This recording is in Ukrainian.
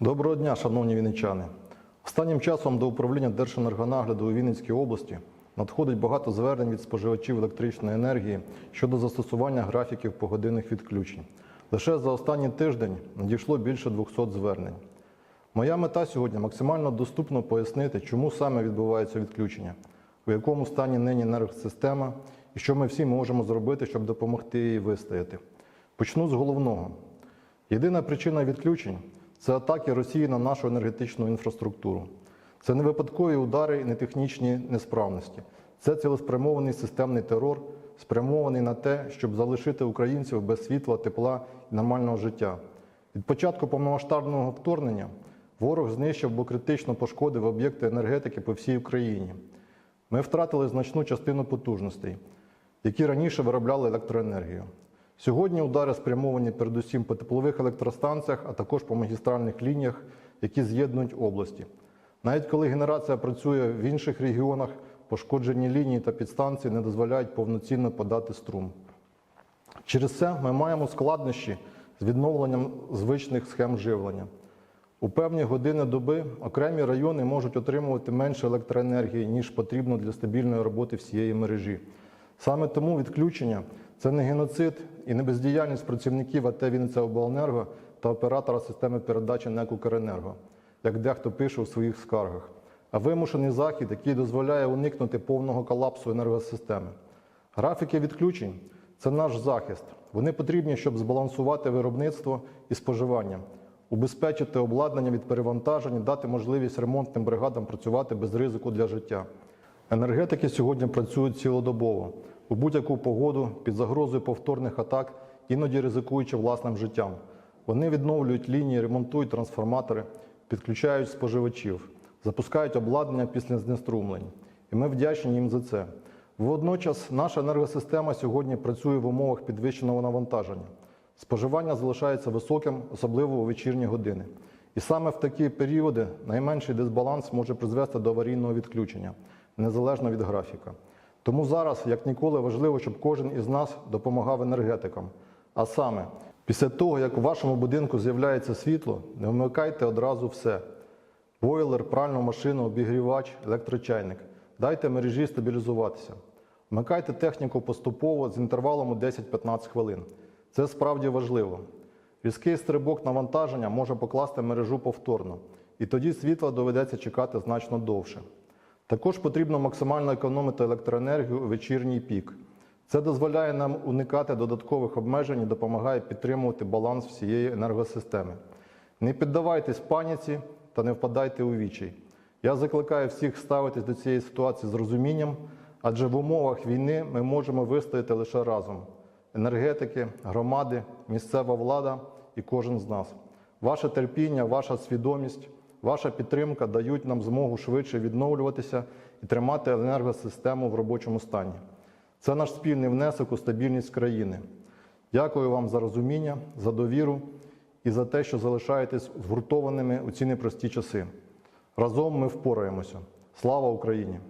Доброго дня, шановні вінничани. Останнім часом до управління Держенергонагляду у Вінницькій області надходить багато звернень від споживачів електричної енергії щодо застосування графіків погодинних відключень. Лише за останній тиждень надійшло більше 200 звернень. Моя мета сьогодні максимально доступно пояснити, чому саме відбувається відключення, у якому стані нині енергосистема і що ми всі можемо зробити, щоб допомогти їй вистояти. Почну з головного. Єдина причина відключень це атаки Росії на нашу енергетичну інфраструктуру. Це не випадкові удари і не технічні несправності. Це цілеспрямований системний терор, спрямований на те, щоб залишити українців без світла, тепла і нормального життя. Від початку повномасштабного вторгнення ворог знищив або критично пошкодив об'єкти енергетики по всій Україні. Ми втратили значну частину потужностей, які раніше виробляли електроенергію. Сьогодні удари спрямовані передусім по теплових електростанціях, а також по магістральних лініях, які з'єднують області. Навіть коли генерація працює в інших регіонах, пошкоджені лінії та підстанції не дозволяють повноцінно подати струм. Через це ми маємо складнощі з відновленням звичних схем живлення. У певні години доби окремі райони можуть отримувати менше електроенергії, ніж потрібно для стабільної роботи всієї мережі. Саме тому відключення це не геноцид і не бездіяльність працівників АТ «Вінницяобленерго» та оператора системи передачі НЕК «Укренерго», як дехто пише у своїх скаргах, а вимушений захід, який дозволяє уникнути повного колапсу енергосистеми. Графіки відключень це наш захист. Вони потрібні, щоб збалансувати виробництво і споживання, убезпечити обладнання від перевантажень, дати можливість ремонтним бригадам працювати без ризику для життя. Енергетики сьогодні працюють цілодобово, у будь-яку погоду, під загрозою повторних атак, іноді ризикуючи власним життям. Вони відновлюють лінії, ремонтують трансформатори, підключають споживачів, запускають обладнання після знеструмлень. І ми вдячні їм за це. Водночас наша енергосистема сьогодні працює в умовах підвищеного навантаження. Споживання залишається високим, особливо у вечірні години. І саме в такі періоди найменший дисбаланс може призвести до аварійного відключення, незалежно від графіка. Тому зараз, як ніколи, важливо, щоб кожен із нас допомагав енергетикам. А саме, після того, як у вашому будинку з'являється світло, не вмикайте одразу все: бойлер, пральну машину, обігрівач, електрочайник. Дайте мережі стабілізуватися. Вмикайте техніку поступово з інтервалом у 10-15 хвилин. Це справді важливо. Різкий стрибок навантаження може покласти мережу повторно, і тоді світла доведеться чекати значно довше. Також потрібно максимально економити електроенергію у вечірній пік. Це дозволяє нам уникати додаткових обмежень і допомагає підтримувати баланс всієї енергосистеми. Не піддавайтесь паніці та не впадайте у вічай. Я закликаю всіх ставитись до цієї ситуації з розумінням, адже в умовах війни ми можемо вистояти лише разом: енергетики, громади, місцева влада і кожен з нас. Ваше терпіння, ваша свідомість, ваша підтримка дають нам змогу швидше відновлюватися і тримати енергосистему в робочому стані. Це наш спільний внесок у стабільність країни. Дякую вам за розуміння, за довіру і за те, що залишаєтесь згуртованими у ці непрості часи. Разом ми впораємося. Слава Україні!